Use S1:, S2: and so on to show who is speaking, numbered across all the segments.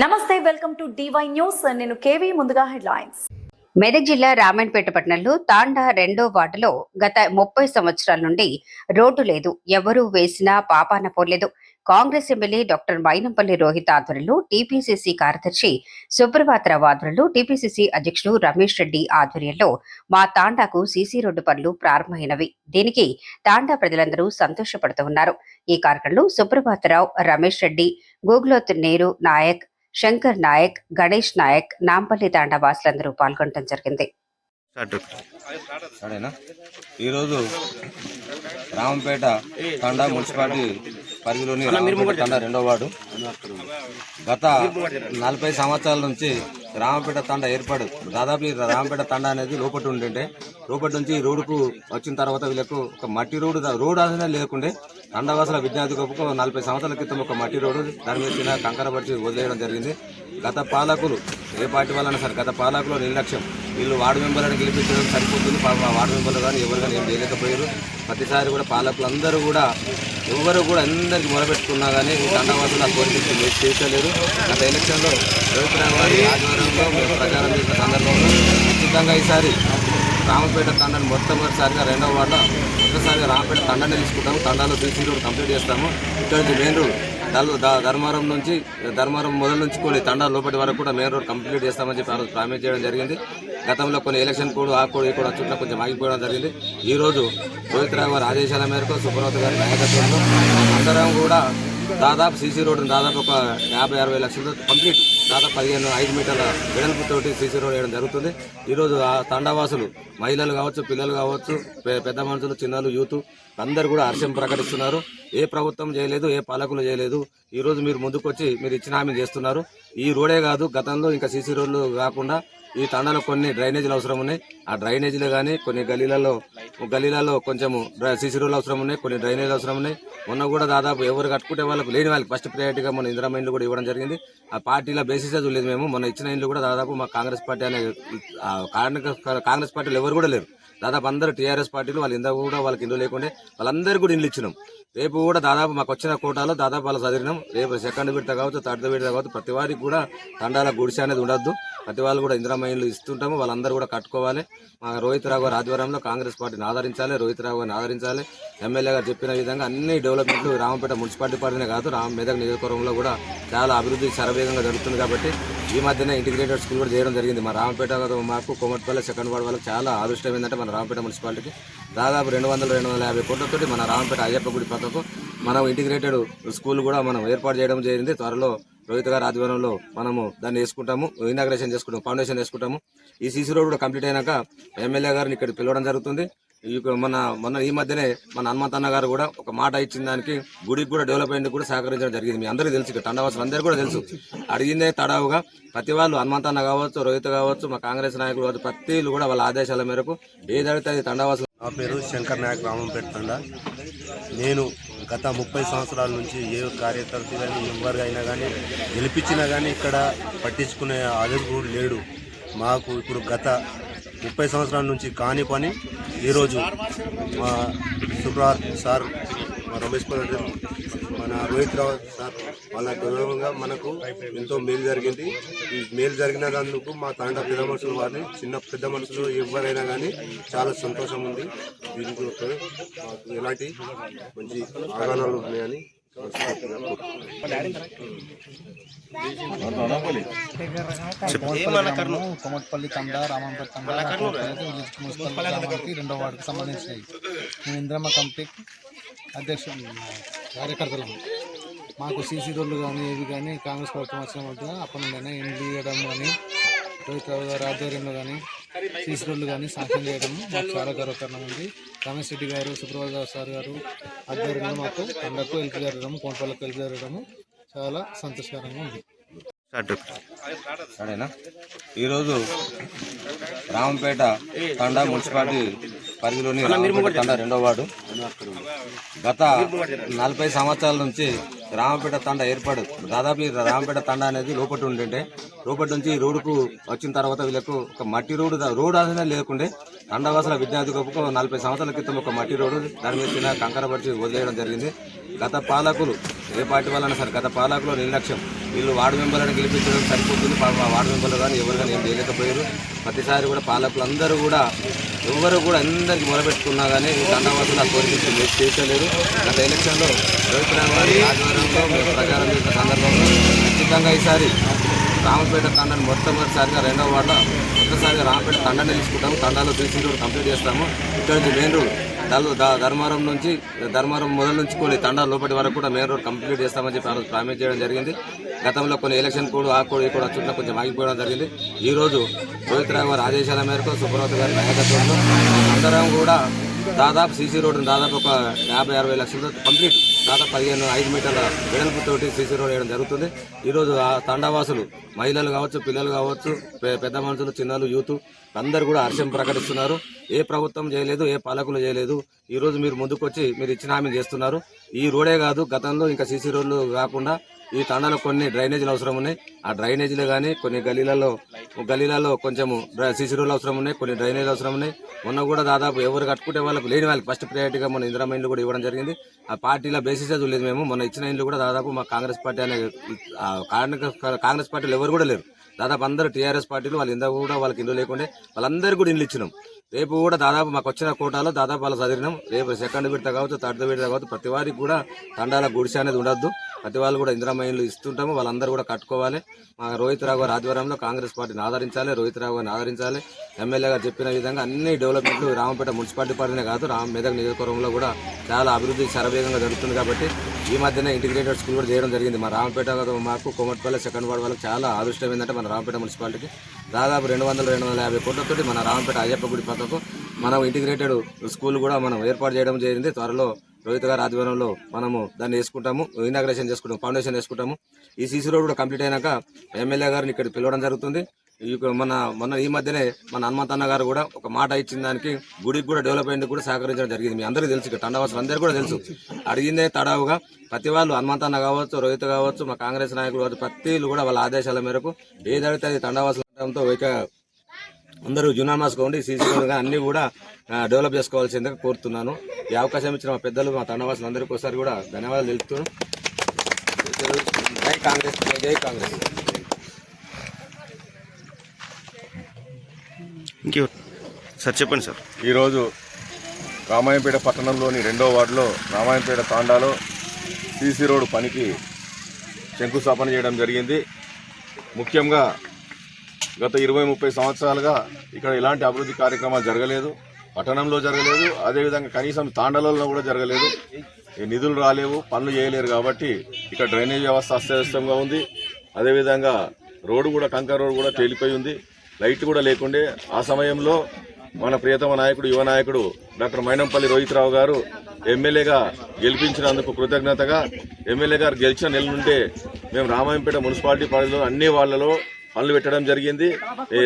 S1: నమస్తే welcome to DY news. నేను KV ముందుగా హెడ్లైన్స్.
S2: మెదక్ జిల్లా రామన్పేట పట్టణంలో తాండా రెండో వార్డులో గత ముప్పై సంవత్సరాల నుండి రోడ్డు లేదు. ఎవరూ వేసినా పాపాన పోలేదు. Congress MLA doctor Mynampally Rohit ఆధ్వర్యంలో టీపీసీసీ కార్యదర్శి సుప్రభాతరావు ఆధ్వర్యంలో టీపీసీసీ అధ్యక్షులు రమేష్ రెడ్డి ఆధ్వర్యంలో మా తాండాకు సీసీ రోడ్డు పనులు ప్రారంభమైనవి. దీనికి తాండా ప్రజలందరూ సంతోషపడుతూ ఉన్నారు. ఈ కార్యక్రమంలో సుప్రభాతరావు రమేష్ రెడ్డి గూగులోత్ నేరు నాయక్ శంకర్ నాయక్ గణేష్ నాయక్ నాంపల్లి తాండా వాసులందరూ పాల్గొనడం జరిగింది
S3: సరేనా? ఈరోజు రామంపేట తండా మున్సిపాలిటీ పరిధిలోని తండా రెండో వార్డు. గత నలభై సంవత్సరాల నుంచి రామంపేట తండా ఏర్పడు దాదాపు రామంపేట తండా అనేది లోపటి ఉండింటే లోపటి నుంచి ఈ రోడ్డుకు వచ్చిన తర్వాత వీళ్ళకు ఒక మట్టి రోడ్డు రోడ్డు అనేది లేకుండే తండవాసుల విద్యార్థి గొప్పకు నలభై సంవత్సరాల క్రితం ఒక మట్టి రోడ్డు దాని మీద చిన్న కంకర వదిలేయడం జరిగింది. గత పాలకులు ఏ పార్టీ వాళ్ళైనా సరే గత పాలకులు నిర్లక్ష్యం. వీళ్ళు వార్డు మెంబర్లను గెలిపించడం సరిపోతుంది. వార్డు మెంబర్లు కానీ ఎవరు కానీ ఏం చేయలేకపోయారు. ప్రతిసారి కూడా పాలకులు అందరూ కూడా ఎవరు కూడా అందరికి మొదలుపెట్టుకున్నా కానీ ఈ దండవాసులు ఆ కోరిక తీర్చలేరు గత ఎలక్షన్లో రవిప్రామ్ గారి ఆధ్వర్యంలో మేము ప్రచారం చేసిన సందర్భంలో ఖచ్చితంగా ఈసారి రామపేట తండాన్ని మొట్టమొదటిసారిగా రెండవ వార్డు మొదటిసారిగా రామపేట తండాన్ని తీసుకుంటాము. తండాలో సీసీ రోడ్ కంప్లీట్ చేస్తాము. ఇక్కడ నుంచి మెయిన్ రోడ్ దల్- ధర్మారం నుంచి ధర్మారం మొదలు నుంచి కొన్ని తండా లోపటి వరకు కూడా మెయిన్ రోడ్ కంప్లీట్ చేస్తామని చెప్పి ఆ రోజు ప్రామిస్ చేయడం జరిగింది. గతంలో కొన్ని ఎలక్షన్ కోడ్ ఆ కోడ్ ఈ కోడ్ చుట్టూ కొంచెం ఆగిపోవడం జరిగింది. ఈరోజు రోహిత్ రావు గారి ఆదేశాల మేరకు సుబ్రత గారి నాయకత్వంలో అందరం కూడా దాదాపు సీసీ రోడ్డు దాదాపు ఒక యాభై అరవై లక్షలతో కంప్లీట్. దాదాపు పదిహేను ఐదు మీటర్ల వెడల్పుతోటి సీసీ రోడ్ వేయడం జరుగుతుంది. ఈరోజు ఆ తండావాసులు మహిళలు కావచ్చు పిల్లలు కావచ్చు పెద్ద మనుషులు చిన్నలు యూత్ అందరు కూడా హర్షం ప్రకటిస్తున్నారు. ఏ ప్రభుత్వం చేయలేదు ఏ పాలకులు చేయలేదు. ఈరోజు మీరు ముందుకొచ్చి మీరు ఇచ్చిన హామీ చేస్తున్నారు. ఈ రోడే కాదు గతంలో ఇంకా సీసీ రోడ్లు కాకుండా ఈ తండాలో కొన్ని డ్రైనేజీలు అవసరం ఉన్నాయి. ఆ డ్రైనేజీలు కానీ కొన్ని గలీలలో గలీలలో కొంచెము సిసి రోడ్లు అవసరం ఉన్నాయి. కొన్ని డ్రైనేజీలు అవసరం ఉన్నాయి. మొన్న కూడా దాదాపు ఎవరు కట్టుకుంటే వాళ్ళకు లేని వాళ్ళకి ఫస్ట్ ప్రయారిటీగా మన ఇందిరా ఇండ్లు కూడా ఇవ్వడం జరిగింది. ఆ పార్టీల బేసిస్ చూడలేదు మేము. మొన్న ఇచ్చిన ఇండ్లు కూడా దాదాపు మా కాంగ్రెస్ పార్టీ అనే కాంగ్రెస్ కాంగ్రెస్ పార్టీలు ఎవరు కూడా లేరు. దాదాపు అందరూ టీఆర్ఎస్ పార్టీలు వాళ్ళు ఇందా కూడా వాళ్ళకి ఇండ్లు లేకుండే వాళ్ళందరికీ కూడా ఇండ్లు ఇచ్చినాం. రేపు కూడా దాదాపు మాకు వచ్చిన కోటాలో దాదాపు వాళ్ళు చదివినాం. రేపు సెకండ్ విడత కావచ్చు థర్డ్ విడత కావచ్చు ప్రతి వారికి కూడా తండాల గుడిసె అనేది ఉండొద్దు. ప్రతి వాళ్ళు కూడా ఇందిరామ ఇస్తుంటాము వాళ్ళందరూ కూడా కట్టుకోవాలి. మా రోహిత్ రావు గారి ఆధ్వర్యంలో కాంగ్రెస్ పార్టీని ఆదరించాలి రోహిత్ రావు గారిని ఆదరించాలి. ఎమ్మెల్యే గారు చెప్పిన విధంగా అన్ని డెవలప్మెంట్లు రామపేట మున్సిపాలిటీ పరిధినే కాదు రామ మెదక్ నియోజకవర్గంలో కూడా చాలా అభివృద్ధి శరవేగంగా జరుగుతుంది కాబట్టి ఈ మధ్యన ఇంటిగ్రేటెడ్ స్కూల్ కూడా చేయడం జరిగింది. మా రామపేట మాకు కోమటిపల్లి సెకండ్ వార్డ్ వాళ్ళకి చాలా అదృష్టం ఏంటంటే మన రామపేట మున్సిపాలిటీకి దాదాపు రెండు వందల రెండు వందల యాభై కోట్లతోటి మన రామపేట అయ్యప్ప గుడి పక్కకు మనం ఇంటిగ్రేటెడ్ స్కూల్ కూడా మనం ఏర్పాటు చేయడం జరిగింది. త్వరలో రోహిత్ గారి ఆధ్వర్యంలో మనము దాన్ని వేసుకుంటాము ఇనాగ్రేషన్ చేసుకుంటాము ఫౌండేషన్ వేసుకుంటాము. ఈ సీసీ రోడ్ కూడా కంప్లీట్ అయినాక ఎమ్మెల్యే గారిని ఇక్కడ పిలవడం జరుగుతుంది. మన మొన్న ఈ మధ్యనే మన హనుమంతన్న గారు కూడా ఒక మాట ఇచ్చిన దానికి గుడికి కూడా డెవలప్మెంట్ కూడా సహకరించడం జరిగింది. మీ అందరికీ తెలుసు తండవాసులు అందరికీ కూడా తెలుసు. అడిగిందే తడావుగా ప్రతి వాళ్ళు హనుమంతన్న కావచ్చు రోహిత్ కావచ్చు మా కాంగ్రెస్ నాయకులు కావచ్చు ప్రతి కూడా వాళ్ళ ఆదేశాల మేరకు ఏది అడిగితే అది తండవాసులు.
S4: నా పేరు శంకర్ నాయక్ రామంపేట తండ నేను గత ముప్పై సంవత్సరాల నుంచి ఏ కార్యకర్త కానీ ఎవరు అయినా కానీ గెలిపించినా కానీ ఇక్కడ పట్టించుకునే ఆదరణ లేడు. మాకు ఇప్పుడు గత ముప్పై సంవత్సరాల నుంచి కాని పని. ఈరోజు మా సుబ్రాత్ సార్ మా రమేష్ కుమార్ మన రోహిత్ రావు సార్ వాళ్ళ గౌరవంగా మనకు ఎంతో మేలు జరిగింది. ఈ మేలు జరిగినందుకు మా తండ్రి పెద్ద మనుషులు వారిని చిన్న పెద్ద మనుషులు ఎవరైనా కానీ చాలా సంతోషం ఉంది. దీనికి ఎలాంటి మంచి ఆగానాలు ఉన్నాయని
S5: కోమటిపల్లి తండ రామంపేట తండ రెండో వార్డుకి సంబంధించినవి. మేము ఇంద్రమ్మ కమిటీ అధ్యక్షులు కార్యకర్తలు. మాకు సీసీ రోడ్లు కానీ ఏవి కానీ కాంగ్రెస్ ప్రభుత్వం వచ్చిన అప్పటి నుండి ఇవ్వడం కానీ రోహిత్ రావు గారి ఆధ్వర్యంలో కానీ సీసీ రోడ్లు కానీ సాంక్షన్ చేయడం మాకు చాలా గర్వకారణం ఉంది రమేష్ రెడ్డి గారు సుప్రభాత్ సార్ గారు ఆధ్వర్యంలో మాకు తండకు ఎల్కి జరగడం కోమటిపల్లికి ఎల్కి జరగడం చాలా సంతోషకరంగా ఉంది.
S3: సరేనా? ఈరోజు రామంపేట తండా మున్సిపాలిటీ పరిధిలోని తండా రెండో వార్డు. గత నలభై సంవత్సరాల నుంచి రామపేట తండ ఏర్పాటు. దాదాపు ఈ రామపేట తండ అనేది లోపటి ఉండింటే లోపటి నుంచి రోడ్డుకు వచ్చిన తర్వాత వీళ్ళకు ఒక మట్టి రోడ్డు రోడ్ అనేది లేకుండే తండవాసుల విద్యార్థి గొప్పకు నలభై సంవత్సరాల క్రితం ఒక మట్టి రోడ్డు దాని మీద చిన్న కంకర వదిలేయడం జరిగింది. గత పాలకులు ఏ పార్టీ వాళ్ళైనా సరే గత పాలకులు నిర్లక్ష్యం. వీళ్ళు వార్డు మెంబర్లను గెలిపించడం సరిపోతుంది. వార్డు మెంబర్లు కానీ ఎవరు కానీ ఏం చేయలేకపోయారు. ప్రతిసారి కూడా పాలకులందరూ కూడా ఎవరు కూడా అందరికీ మొదలుపెట్టుకున్నా కానీ ఈ దండవాసులు ఆ కోరిక చేర్చలేదు గత ఎలక్షన్లో రోహిత్ రావు ఆధ్వర్యంలో ప్రచారం చేసిన సందర్భంలో ఖచ్చితంగా ఈసారి రామపేట తండాన్ని మొట్టమొదటిసారిగా రెండవ వార్డులో ఒక్కసారిగా రామపేట తండాన్ని తీసుకుంటాము. తండాలో సీసీ రోడ్ కంప్లీట్ చేస్తాము. ఇక్కడ నుంచి మెయిన్ రోడ్ ధర్మారం నుంచి ధర్మారం మొదలు నుంచి కొన్ని తండా లోపటి వరకు కూడా మెయిన్ రోడ్ కంప్లీట్ చేస్తామని చెప్పి ఆ రోజు ప్రామిస్ చేయడం జరిగింది. గతంలో కొన్ని ఎలక్షన్ కోడ్ ఆ కోడ్ ఈ కూడా చుట్టూ కొంచెం ఆగిపోవడం జరిగింది. ఈరోజు రోహిత్ రావు గారి ఆదేశాల మేరకు సుబ్రత గారి నాయకత్వంలో అందరం కూడా దాదాపు సీసీ రోడ్డు దాదాపు ఒక యాభై అరవై లక్షలతో కంప్లీట్. దాదాపు పదిహేను ఐదు మీటర్ల వెడల్పుతోటి సీసీ రోడ్ వేయడం జరుగుతుంది. ఈరోజు ఆ తండావాసులు మహిళలు కావచ్చు పిల్లలు కావచ్చు పెద్ద మనుషులు చిన్నలు యూత్ అందరూ కూడా హర్షం ప్రకటిస్తున్నారు. ఏ ప్రభుత్వం చేయలేదు ఏ పాలకులు చేయలేదు. ఈరోజు మీరు ముందుకొచ్చి మీరు ఇచ్చిన హామీ చేస్తున్నారు. ఈ రోడే కాదు గతంలో ఇంకా సీసీ రోడ్లు కాకుండా ఈ తండాలో కొన్ని డ్రైనేజీలు అవసరం ఉన్నాయి. ఆ డ్రైనేజీలు కానీ కొన్ని గలీలలో గలీలలో కొంచెము సీసీ రోడ్లు అవసరం ఉన్నాయి. కొన్ని డ్రైనేజీలు అవసరం ఉన్నాయి. మొన్న కూడా దాదాపు ఎవరు కట్టుకుంటే వాళ్ళకి లేని వాళ్ళకి ఫస్ట్ ప్రయారిటీగా మన ఇందిరామ ఇండ్లు కూడా ఇవ్వడం జరిగింది. ఆ పార్టీల బేసిస్ చూడలేదు మేము. మొన్న ఇచ్చిన ఇండ్లు కూడా దాదాపు మా కాంగ్రెస్ పార్టీ అనే కాంగ్రెస్ పార్టీలు ఎవరు కూడా లేరు. దాదాపు అందరూ టీఆర్ఎస్ పార్టీలు వాళ్ళు ఇందా కూడా వాళ్ళకి ఇండ్లు లేకుండే వాళ్ళందరికీ కూడా ఇండ్లు ఇచ్చినాం. రేపు కూడా దాదాపు మాకు వచ్చిన కోటాలో దాదాపు వాళ్ళ చదివినాం. రేపు సెకండ్ విడత కావచ్చు థర్డ్ విడత కావచ్చు ప్రతి వారికి కూడా తండాల గుడిసె అనేది ఉండొద్దు. ప్రతి వాళ్ళు కూడా ఇందిరామయ్యలు ఇస్తుంటాము వాళ్ళందరూ కూడా కట్టుకోవాలి. మా రోహిత్ రావు గారి ఆధ్వర్యంలో కాంగ్రెస్ పార్టీని ఆదరించాలి రోహిత్ రావు గారిని ఆదరించాలి. ఎమ్మెల్యే గారు చెప్పిన విధంగా అన్ని డెవలప్మెంట్లు రామపేట మున్సిపాలిటీ పరిధినే కాదు రామ మెదక్ నియోజకవర్గంలో కూడా చాలా అభివృద్ధి శరవేగంగా జరుగుతుంది కాబట్టి ఈ మధ్యనే ఇంటిగ్రేటెడ్ స్కూల్ కూడా చేయడం జరిగింది. మా రామపేట మాకు కోమటిపల్లి సెకండ్ వార్డ్ వాళ్ళకి చాలా అదృష్టం ఏంటంటే మన రామపేట మున్సిపాలిటీకి. దాదాపు రెండు వందల రెండు వందల యాభై కోట్లతోటి మన రామపేట అయ్యప్ప గుడి పక్కకు మనం ఇంటిగ్రేటెడ్ స్కూల్ కూడా మనం ఏర్పాటు చేయడం జరిగింది. త్వరలో రోహిత్ గారి ఆధ్వర్యంలో మనము దాన్ని వేసుకుంటాము ఇనాగ్రేషన్ చేసుకుంటాము ఫౌండేషన్ వేసుకుంటాము ఈ సీసీ రోడ్ కూడా కంప్లీట్ అయినాక ఎమ్మెల్యే గారిని ఇక్కడ పిలవడం జరుగుతుంది. ఈ మన మొన్న ఈ మధ్యనే మన హనుమంతన్న గారు కూడా ఒక మాట ఇచ్చిన దానికి గుడికి కూడా డెవలప్ అయ్యేందుకు కూడా సహకరించడం జరిగింది. మీ అందరికీ తెలుసు ఇక్కడ తండవాసులు అందరికీ కూడా తెలుసు. అడిగిందే తడావుగా ప్రతి వాళ్ళు హనుమంతన్న కావచ్చు రోహిత్ కావచ్చు మా కాంగ్రెస్ నాయకులు కావచ్చు ప్రతి కూడా వాళ్ళ ఆదేశాల మేరకు ఏది అడిగితే అది తండవాసులు ఇక అందరూ యునామాస్గా ఉండి సీసీ రోడ్ కానీ అన్ని కూడా డెవలప్ చేసుకోవాల్సిందిగా కోరుతున్నాను. ఈ అవకాశం ఇచ్చిన మా పెద్దలు మా తండవాసులు అందరికీ ఒకసారి కూడా ధన్యవాదాలు తెలుపుతున్నాను. జై కాంగ్రెస్ జై కాంగ్రెస్.
S6: ఇంకే సార్ చెప్పండి సార్.
S7: ఈరోజు రామాయంపేట పట్టణంలోని రెండో వార్డులో రామాయంపేట తాండాలో సీసీ రోడ్డు పనికి శంకుస్థాపన చేయడం జరిగింది. ముఖ్యంగా గత ఇరవై ముప్పై సంవత్సరాలుగా ఇక్కడ ఎలాంటి అభివృద్ధి కార్యక్రమాలు జరగలేదు. పట్టణంలో జరగలేదు. అదేవిధంగా కనీసం తాండాలలో కూడా జరగలేదు. నిధులు రాలేవు పనులు చేయలేరు కాబట్టి ఇక్కడ డ్రైనేజ్ వ్యవస్థ అస్తవ్యస్తంగా ఉంది. అదేవిధంగా రోడ్డు కూడా కంకర్ రోడ్డు కూడా తేలిపోయి ఉంది. లైట్ కూడా లేకుండే. ఆ సమయంలో మన ప్రియతమ నాయకుడు యువ నాయకుడు డాక్టర్ మైనంపల్లి రోహిత్ రావు గారు ఎమ్మెల్యేగా గెలిపించినందుకు కృతజ్ఞతగా ఎమ్మెల్యే గారు గెలిచిన నెల నుండే మేము రామాయంపేట మున్సిపాలిటీ పరిధిలో అన్ని వాళ్ళలో పనులు పెట్టడం జరిగింది.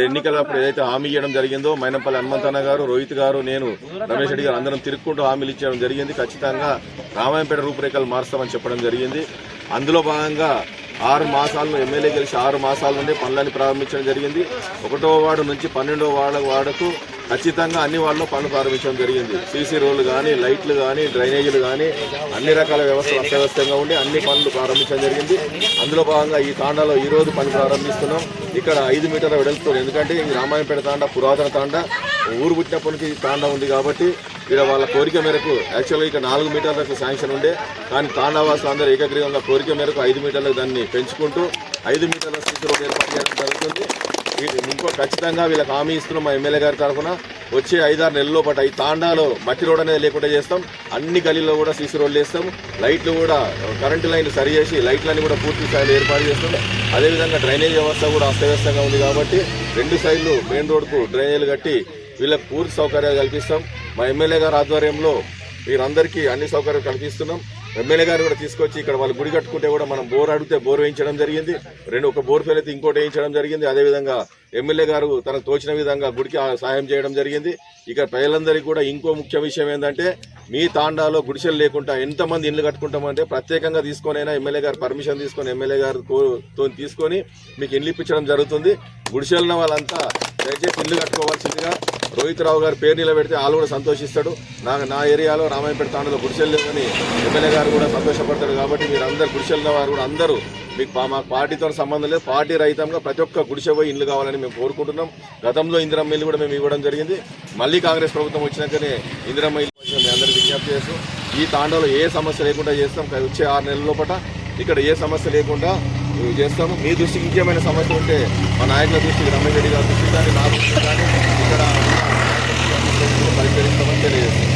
S7: ఎన్నికలప్పుడు ఏదైతే హామీ ఇవ్వడం జరిగిందో మైనంపల్లి హనుమంతన్న గారు రోహిత్ గారు నేను రమేష్ రెడ్డి గారు అందరం తిరుక్కుంటూ హామీలు ఇచ్చడం జరిగింది. ఖచ్చితంగా రామాయంపేట రూపురేఖలు మారుస్తామని చెప్పడం జరిగింది. అందులో భాగంగా ఆరు మాసాలను ఎమ్మెల్యే గెలిచి ఆరు మాసాల నుండి పనులని ప్రారంభించడం జరిగింది. ఒకటో వార్డు నుంచి పన్నెండో వార్డు వార్డుకు ఖచ్చితంగా అన్ని వాళ్ళు పనులు ప్రారంభించడం జరిగింది. సీసీ రోడ్లు కానీ లైట్లు కానీ డ్రైనేజీలు కానీ అన్ని రకాల వ్యవస్థలు అస్తవ్యస్తంగా ఉండి అన్ని పనులు ప్రారంభించడం జరిగింది. అందులో భాగంగా ఈ తాండాలో ఈ రోజు పని ప్రారంభిస్తున్నాం. ఇక్కడ ఐదు మీటర్ల వెడల్పుతో ఎందుకంటే ఈ రామాయణపేట తాండా పురాతన తాండా. ఊరు పుట్టినప్పటి నుంచి ఈ తాండా ఉంది కాబట్టి ఇక్కడ వాళ్ళ కోరిక మేరకు యాక్చువల్గా ఇక్కడ నాలుగు మీటర్లకు శాంక్షన్ ఉండే. కానీ తాండావాసులు అందరూ ఏకగ్రీవంగా కోరిక మేరకు ఐదు మీటర్లకు దాన్ని పెంచుకుంటూ ఐదు మీటర్ల స్థితిలో ఏర్పాటు చేయడం జరుగుతుంది. ఇంకో ఖచ్చితంగా వీళ్ళకి హామీ ఇస్తున్నాం మా ఎమ్మెల్యే గారి తరఫున. వచ్చే ఐదారు నెలల్లో పాటు ఈ తాండాలో మట్టి రోడ్ అనేది లేకుండా చేస్తాం. అన్ని గలీల్లో కూడా సీసీ రోడ్లు వేస్తాం. లైట్లు కూడా కరెంటు లైన్లు సరి చేసి లైట్లన్నీ కూడా పూర్తి స్థాయిలో ఏర్పాటు చేస్తాం. అదేవిధంగా డ్రైనేజ్ వ్యవస్థ కూడా అస్తవ్యస్తంగా ఉంది కాబట్టి రెండు సైడ్లు మెయిన్ రోడ్కు డ్రైనేజీలు కట్టి వీళ్ళకి పూర్తి సౌకర్యాలు కల్పిస్తాం. మా ఎమ్మెల్యే గారి ఆధ్వర్యంలో వీరందరికీ అన్ని సౌకర్యాలు కల్పిస్తున్నాం. ఎమ్మెల్యే గారు కూడా తీసుకొచ్చి ఇక్కడ వాళ్ళు గుడి కట్టుకుంటే కూడా మనం బోర్ అడిగితే బోర్ వేయించడం జరిగింది. రెండు ఒక బోర్ ఫెయిల్ అయితే ఇంకోటి వేయించడం జరిగింది. అదేవిధంగా ఎమ్మెల్యే గారు తనకు తోచిన విధంగా గుడికి సాయం చేయడం జరిగింది. ఇక ప్రజలందరికీ కూడా ఇంకో ముఖ్య విషయం ఏంటంటే మీ తాండాలో గుడిసెలు లేకుండా ఎంతమంది ఇల్లు కట్టుకుంటామంటే ప్రత్యేకంగా తీసుకొనైనా ఎమ్మెల్యే గారు పర్మిషన్ తీసుకొని ఎమ్మెల్యే గారు తో తీసుకొని మీకు ఇల్లు ఇప్పించడం జరుగుతుంది. గుడిసెలున్న వాళ్ళంతా దయచేసి ఇల్లు కట్టుకోవాల్సిందిగా. రోహిత్ రావు గారి పేరు నిలబెడితే వాళ్ళు కూడా సంతోషిస్తాడు. నా నా ఏరియాలో రామాయణపేట తాండలో గుడిసెలు లేవని ఎమ్మెల్యే గారు కూడా సంతోషపడతాడు కాబట్టి మీరు అందరు గుడిసెల వారు కూడా అందరూ మీకు మా పార్టీతో సంబంధం లేదు. పార్టీ రహితంగా ప్రతి ఒక్క గుడిసె పోయి ఇల్లు కావాలని మేము కోరుకుంటున్నాం. గతంలో ఇందిరమ్మ ఇల్లు కూడా మేము ఇవ్వడం జరిగింది. మళ్ళీ కాంగ్రెస్ ప్రభుత్వం వచ్చినాకనే ఇందిరమ్మ ఇల్లు మేము అందరికీ విజ్ఞప్తి చేస్తూ ఈ తాండలో ఏ సమస్య లేకుండా చేస్తాం. వచ్చే ఆరు నెలల లోపల. ఇక్కడ ఏ సమస్య లేకుండా చేస్తాము మీ దృష్టికి ఇంకేమైనా సమస్య ఉంటే మా నాయకుల దృష్టికి రమేష్ రెడ్డి గారి దృష్టికి కానీ నా దృష్టికి కానీ ఇక్కడ పరిష్కరిస్తామని తెలియజేస్తాం